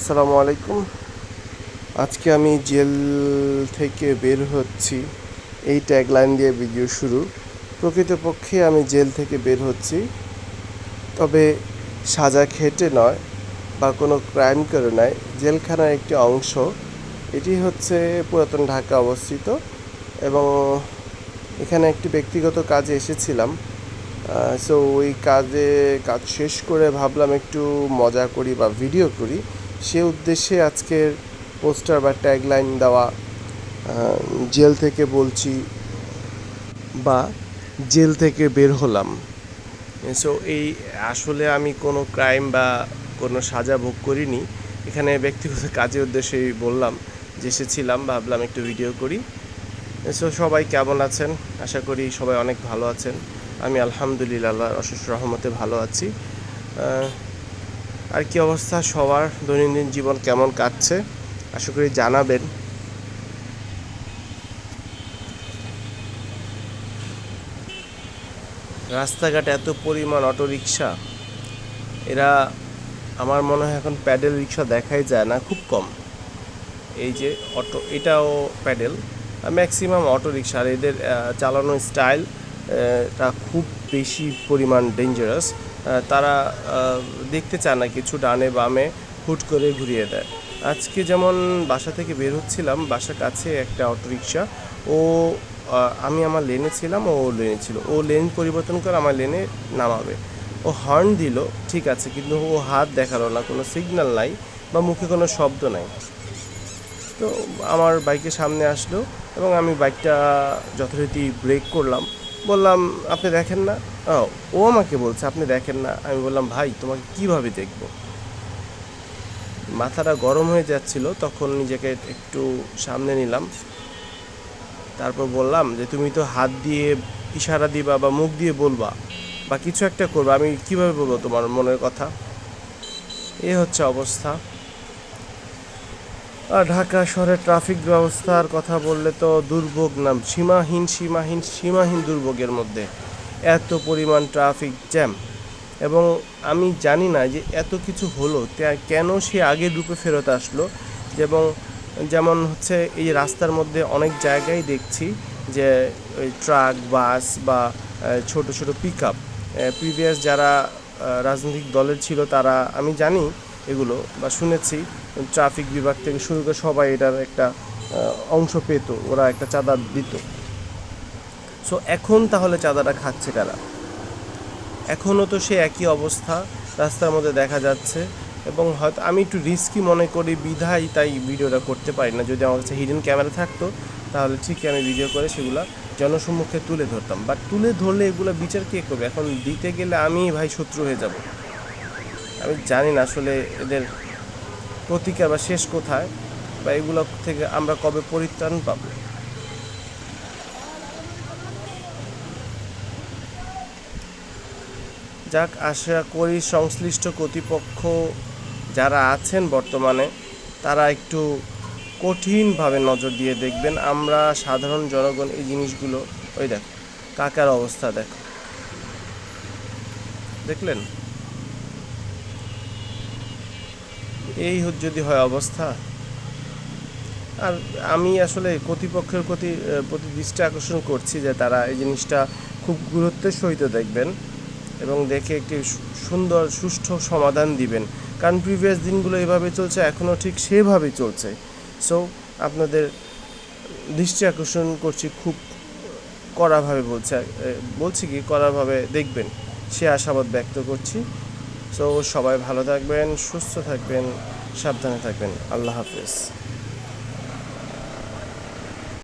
আসসালামু আলাইকুম। আজকে আমি জেল থেকে বের হচ্ছি। এই ট্যাগলাইন দিয়ে ভিডিও শুরু। প্রকৃতপক্ষে আমি জেল থেকে বের হচ্ছি। তবে সাজা খেটে নয় বা কোনো ক্রাইম করে নয় জেলখানার একটি অংশ। এটি হচ্ছে পুরাতন ঢাকা অবস্থিত এবং এখানে একটি ব্যক্তিগত কাজে এসেছিলাম। সো ওই কাজে কাজ শেষ করে ভাবলাম একটু মজা করি বা ভিডিও করি। সে উদ্দেশ্যে আজকের পোস্টার বা ট্যাগলাইন দেওয়া জেল থেকে বলছি বা জেল থেকে বের হলাম। সো এই আসলে আমি কোনো ক্রাইম বা কোনো সাজা ভোগ করিনি। এখানে ব্যক্তিগত কাজের উদ্দেশ্যেই বললাম যে এসেছিলাম, ভাবলাম একটু ভিডিও করি। সো সবাই কেমন আছেন? আশা করি সবাই অনেক ভালো আছেন। আমি আলহামদুলিল্লাহ অশেষ রহমতে ভালো আছি। আর কি অবস্থা সবার? দৈনন্দিন জীবন কেমন কাটছে? আশা করি জানাবেন। রাস্তাঘাটে এত পরিমাণ অটোরিকশা, এরা আমার মনে হয় এখন প্যাডেল রিক্সা দেখাই যায় না, খুব কম। এই যে অটো, এটাও প্যাডেল ম্যাক্সিমাম অটো রিক্সা আর এদের চালানোর স্টাইল টা খুব বেশি পরিমাণ ডেঞ্জারাস তারা দেখতে চায় না কিছু ডানে বামে হুট করে ঘুরিয়ে দেয়। আজকে যেমন বাসা থেকে বের হচ্ছিলাম, বাসার কাছে একটা অটোরিকশা। ও আমি আমার লেনে ছিলাম, ও লেনে ছিল। ও লেন পরিবর্তন করে আমার লেনে নামাবে। ও হর্ন দিল, ঠিক আছে, কিন্তু ও হাত দেখাল না, কোনো সিগন্যাল নাই বা মুখে কোনো শব্দ নাই। তো আমার বাইকের সামনে আসলো এবং আমি বাইকটা যথারীতি ব্রেক করলাম। বললাম, আপনি দেখেন না? ও, আমাকে বলছে আপনি দেখেন না? আমি বললাম ভাই তোমাকে কীভাবে দেখব? মাথাটা গরম হয়ে যাচ্ছিল তখন নিজেকে একটু সামনে নিলাম। তারপর বললাম যে তুমি তো হাত দিয়ে ইশারা দিবা বা মুখ দিয়ে বলবা বা কিছু একটা করবা আমি কীভাবে বলব তোমার মনের কথা? এ হচ্ছে অবস্থা। ঢাকা শহরের ট্রাফিক ব্যবস্থার কথা বললে তো দুর্ভোগ নাম সীমাহীন সীমাহীন সীমাহীন দুর্ভোগের মধ্যে। এত পরিমাণ ট্রাফিক জ্যাম এবং আমি জানি না যে এত কিছু হলো কেন সে আগের রূপে ফেরত আসলো? এবং যেমন হচ্ছে এই রাস্তার মধ্যে অনেক জায়গায় দেখছি যে ওই ট্রাক বাস বা ছোট ছোট পিক আপ প্রিভিয়াস যারা রাজনৈতিক দলের ছিল তারা, আমি জানি এগুলো বা শুনেছি ট্রাফিক বিভাগ থেকে শুরু করে সবাই এটার একটা অংশ পেত, ওরা একটা চাঁদা দিত। সো এখন তাহলে চাঁদাটা খাচ্ছে কারা? এখনও তো সে একই অবস্থা, রাস্তার মধ্যে দেখা যাচ্ছে। এবং হয়তো আমি একটু রিস্কি মনে করি বিধাই তাই ভিডিওটা করতে পারি না। যদি আমার কাছে হিডেন ক্যামেরা থাকতো, তাহলে ঠিকই আমি ভিডিও করে সেগুলো জনসম্মুখে তুলে ধরতাম। বাট তুলে ধরলে এগুলো বিচার কে করবে? এখন দিতে গেলে আমি ভাই শত্রু হয়ে যাব। আমি জানি না আসলে এদের প্রতিকার বা শেষ কোথায়, বা এগুলো থেকে আমরা কবে পরিত্রাণ পাবো। যাক, আশা করি সংশ্লিষ্ট কর্তৃপক্ষ যারা আছেন বর্তমানে, তারা একটু কঠিনভাবে নজর দিয়ে দেখবেন। আমরা সাধারণ জনগণ এই জিনিসগুলো, ওই দেখ, কাকার অবস্থা দেখো। দেখলেন? এই যদি হয় অবস্থা। আর আমি আসলে কর্তৃপক্ষের প্রতি প্রতি দৃষ্টি আকর্ষণ করছি যে তারা এই জিনিসটা খুব গুরুত্বের সহিত দেখবেন। এবং দেখে একটি সুন্দর, সুষ্ঠু সমাধান দিবেন। কারণ প্রিভিয়াস দিনগুলো এভাবে চলছে, এখনও ঠিক সেভাবেই চলছে। সো আপনাদের দৃষ্টি আকর্ষণ করছি খুব কড়াভাবে বলছে বলছি কি, কড়াভাবে দেখবেন। সে আশাবাদ ব্যক্ত করছি। সো সবাই ভালো থাকবেন, সুস্থ থাকবেন, সাবধানে থাকবেন। আল্লাহ হাফেজ।